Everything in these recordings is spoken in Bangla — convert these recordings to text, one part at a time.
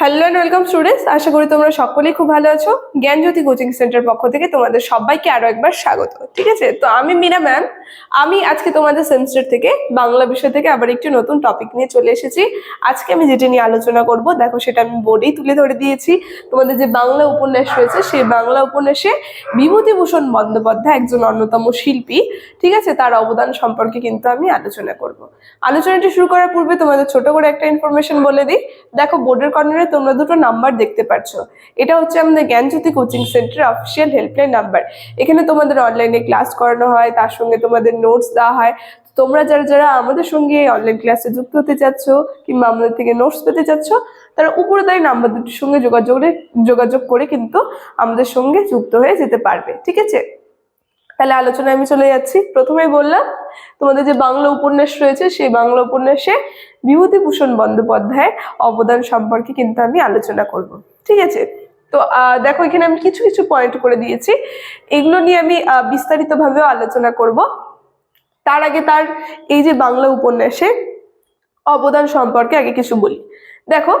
হ্যালো অ্যান্ড ওয়েলকাম স্টুডেন্টস আশা করি তোমরা সকলেই খুব ভালো আছো। জ্ঞানজ্যোতি কোচিং সেন্টার পক্ষ থেকে তোমাদের সবাইকে আরও একবার স্বাগত। ঠিক আছে? তো আমি মীরা ম্যাম আমি আজকে তোমাদের সেমিস্টার থেকে বাংলা বিষয় থেকে আবার একটি নতুন টপিক নিয়ে চলে এসেছি। আজকে আমি যেটা নিয়ে আলোচনা করব, দেখো সেটা আমি বোর্ডেই তুলে ধরে দিয়েছি। তোমাদের যে বাংলা উপন্যাস রয়েছে, সেই বাংলা উপন্যাসে বিভূতিভূষণ বন্দ্যোপাধ্যায় একজন অন্যতম শিল্পী। ঠিক আছে? তার অবদান সম্পর্কে কিন্তু আমি আলোচনা করব। আলোচনাটি শুরু করার পূর্বে তোমাদের ছোট করে একটা ইনফরমেশন বলে দিই। দেখো বোর্ডের কর্নারে তোমরা দুটো নাম্বার দেখতে পাচ্ছ এটা হচ্ছে আমাদের Gyanjyoti coaching centre official helpline number এখানে তোমাদের অনলাইনে ক্লাস করানো হয়, তার সঙ্গে তোমাদের নোটস দেওয়া হয়। তোমরা যারা যারা আমাদের সঙ্গে অনলাইন ক্লাসে যুক্ত হতে চাচ্ছ, কিংবা আমাদের থেকে নোটস পেতে চাচ্ছ, তারা উপরে দেয় নাম্বার দুটির সঙ্গে যোগাযোগ যোগাযোগ করে কিন্তু আমাদের সঙ্গে যুক্ত হয়ে যেতে পারবে, ঠিক আছে? তাহলে আলোচনায় আমি চলে যাচ্ছি। প্রথমেই বললাম, তোমাদের যে বাংলা উপন্যাস রয়েছে, সেই বাংলা উপন্যাসে বিভূতিভূষণ বন্দ্যোপাধ্যায়ের অবদান সম্পর্কে কিন্তু আমি আলোচনা করব। ঠিক আছে? তো দেখো, এখানে আমি কিছু কিছু পয়েন্ট করে দিয়েছি। এগুলো নিয়ে আমি বিস্তারিতভাবেও আলোচনা করব। তার আগে তার এই যে বাংলা উপন্যাসে অবদান সম্পর্কে আগে কিছু বলি। দেখো,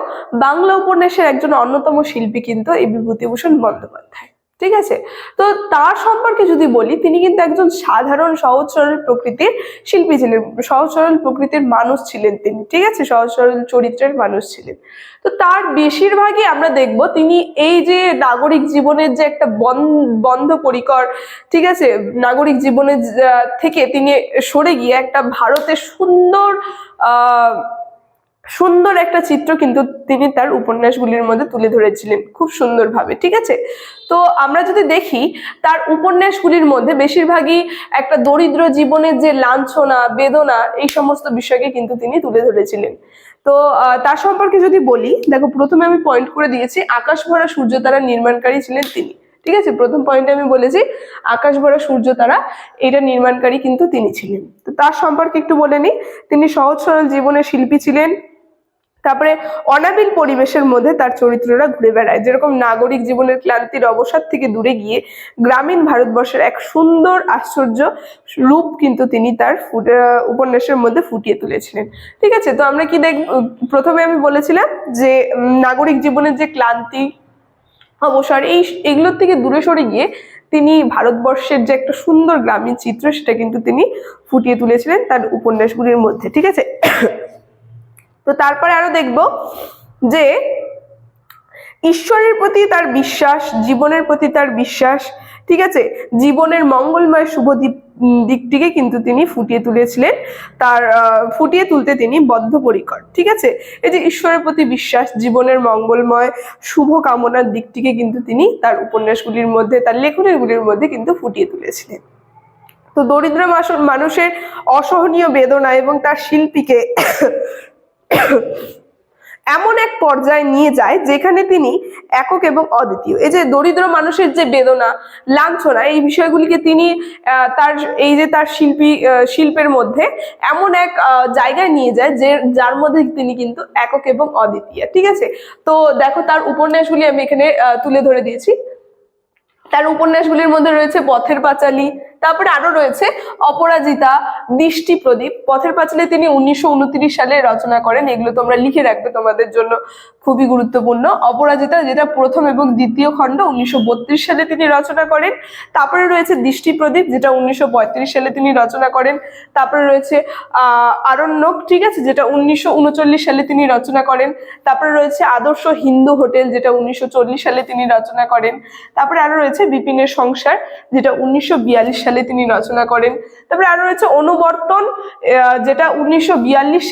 বাংলা উপন্যাসের একজন অন্যতম শিল্পী কিন্তু এই বিভূতিভূষণ বন্দ্যোপাধ্যায়। ঠিক আছে? তো তার সম্পর্কে যদি বলি, তিনি কিন্তু একজন সাধারণ সহজ সরল প্রকৃতির শিল্পী ছিলেন। সহজ সরল প্রকৃতির মানুষ ছিলেন তিনি, ঠিক আছে? সহজ সরল চরিত্রের মানুষ ছিলেন। তো তার বেশিরভাগই আমরা দেখব, তিনি এই যে নাগরিক জীবনের যে একটা বন- বন্ধ পরিকর, ঠিক আছে? নাগরিক জীবনের থেকে তিনি সরে গিয়ে একটা ভারতের সুন্দর, আহ সুন্দর একটা চিত্র কিন্তু তিনি তার উপন্যাসগুলির মধ্যে তুলে ধরেছিলেন, খুব সুন্দরভাবে, ঠিক আছে? তো আমরা যদি দেখি, তার উপন্যাসগুলির মধ্যে বেশিরভাগই একটা দরিদ্র জীবনের যে লাঞ্ছনা, বেদনা, এই সমস্ত বিষয়কে কিন্তু তিনি তুলে ধরেছিলেন। তো তার সম্পর্কে যদি বলি, দেখো, প্রথমে আমি পয়েন্ট করে দিয়েছি, আকাশ ভরা সূর্য তারা নির্মাণকারী ছিলেন তিনি, ঠিক আছে? প্রথম পয়েন্টে আমি বলেছি, আকাশ ভরা সূর্য তারা, এটা নির্মাণকারী কিন্তু তিনি ছিলেন। তো তার সম্পর্কে একটু বলে নিই, তিনি সহজ সরল জীবনের শিল্পী ছিলেন তারপরে অনাবিল পরিবেশের মধ্যে তার চরিত্ররা ঘুরে বেড়ায়। যেরকম নাগরিক জীবনের ক্লান্তির অবসাদ থেকে দূরে গিয়ে গ্রামীণ ভারতবর্ষের এক সুন্দর আশ্চর্য রূপ কিন্তু তিনি তার ফু- আহ, উপন্যাসের মধ্যে ফুটিয়ে তুলেছিলেন। ঠিক আছে? তো আমরা কি দেখ প্রথমে আমি বলেছিলাম যে নাগরিক জীবনের যে ক্লান্তি অবসর এই এগুলোর থেকে দূরে সরে গিয়ে তিনি ভারতবর্ষের যে একটা সুন্দর গ্রামীণ চিত্র সেটা কিন্তু তিনি ফুটিয়ে তুলেছিলেন তার উপন্যাসগুলির মধ্যে। ঠিক আছে? তো তারপরে আরও দেখব যে ঈশ্বরের প্রতি তার বিশ্বাস, জীবনের প্রতি তার বিশ্বাস, ঠিক আছে? জীবনের মঙ্গলময় শুভ দিক- দিকটিকে কিন্তু তিনি ফুটিয়ে তুলেছিলেন। তার ফুটিয়ে তুলতে তিনি বদ্ধপরিকর, ঠিক আছে? এই যে ঈশ্বরের প্রতি বিশ্বাস, জীবনের মঙ্গলময় শুভ কামনার দিকটিকে কিন্তু তিনি তার উপন্যাসগুলির মধ্যে, তার লেখনীগুলির মধ্যে কিন্তু ফুটিয়ে তুলেছিলেন। তো দরিদ্র মানুষের অসহনীয় বেদনা এবং তার শিল্পীকে এমন এক পর্যায়ে নিয়ে যায় যেখানে তিনি একক এবং অদ্বিতীয়। এই যে দরিদ্র মানুষের যে বেদনা, লাঞ্ছনা, এই বিষয়গুলিকে তিনি তার, এই যে তার শিল্পী শিল্পের মধ্যে এমন এক জায়গায় নিয়ে যায় যে, যার মধ্যে তিনি কিন্তু একক এবং অদ্বিতীয়, ঠিক আছে? তো দেখো তার উপন্যাসগুলি আমি এখানে তুলে ধরে দিয়েছি। তার উপন্যাসগুলির মধ্যে রয়েছে পথের পাঁচালী তারপরে আরও রয়েছে অপরাজিতা, দৃষ্টি প্রদীপ। পথের পাঁচালী তিনি উনিশশো উনত্রিশ সালে রচনা করেন। এগুলো তোমরা লিখে রাখবে তোমাদের জন্য খুবই গুরুত্বপূর্ণ। অপরাজিতা যেটা প্রথম এবং দ্বিতীয় খণ্ড উনিশশো বত্রিশ সালে তিনি রচনা করেন। তারপরে রয়েছে দৃষ্টি প্রদীপ, যেটা উনিশশো পঁয়ত্রিশ সালে তিনি রচনা করেন। তারপরে রয়েছে আরণ্যক, ঠিক আছে, যেটা উনিশশো উনচল্লিশ সালে তিনি রচনা করেন। তারপরে রয়েছে আদর্শ হিন্দু হোটেল, যেটা উনিশশো চল্লিশ সালে তিনি রচনা করেন। তারপরে আরও রয়েছে বিপিনের সংসার, যেটা উনিশশো বিয়াল্লিশ সালে তিনি রচনা করেন। তারপরে আরও রয়েছে অনুবর্তন যেটা উনিশশো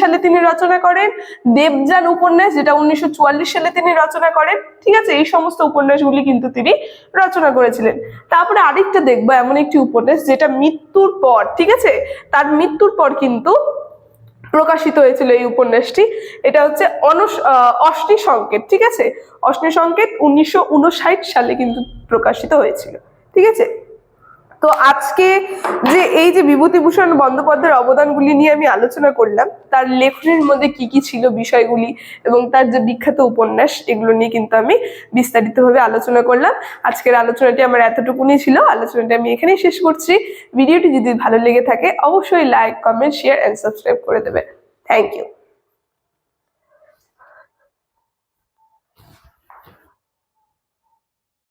সালে তিনি রচনা করেন। দেবযান উপন্যাস, যেটা উনিশশো চুয়াল্লিশ সালে তিনি রচনা করেন। ঠিক আছে, এই সমস্ত উপন্যাসগুলি কিন্তু তিনি রচনা করেছিলেন। তারপরে আরেকটা দেখব, এমন একটি উপন্যাস, যেটা মৃত্যুর পর, ঠিক আছে? তার মৃত্যুর পর কিন্তু প্রকাশিত হয়েছিল এই উপন্যাসটি। এটা হচ্ছে অনস অষ্টি সংকেত, ঠিক আছে? অষ্টি সংকেত উনিশশো উনষাট সালে কিন্তু প্রকাশিত হয়েছিল, ঠিক আছে? তো আজকে যে এই যে বিভূতিভূষণ বন্দ্যোপাধ্যায়ের অবদানগুলি নিয়ে আমি আলোচনা করলাম, তার লেখনের মধ্যে কি কি ছিল বিষয়গুলি এবং তার যে বিখ্যাত উপন্যাস, এগুলো নিয়ে কিন্তু আমি বিস্তারিতভাবে আলোচনা করলাম। আজকের আলোচনাটি আমার এতটুকুনি ছিল। আলোচনাটি আমি এখানেই শেষ করছি। ভিডিওটি যদি ভালো লেগে থাকে, অবশ্যই like comment share and subscribe করে দেবে থ্যাংক ইউ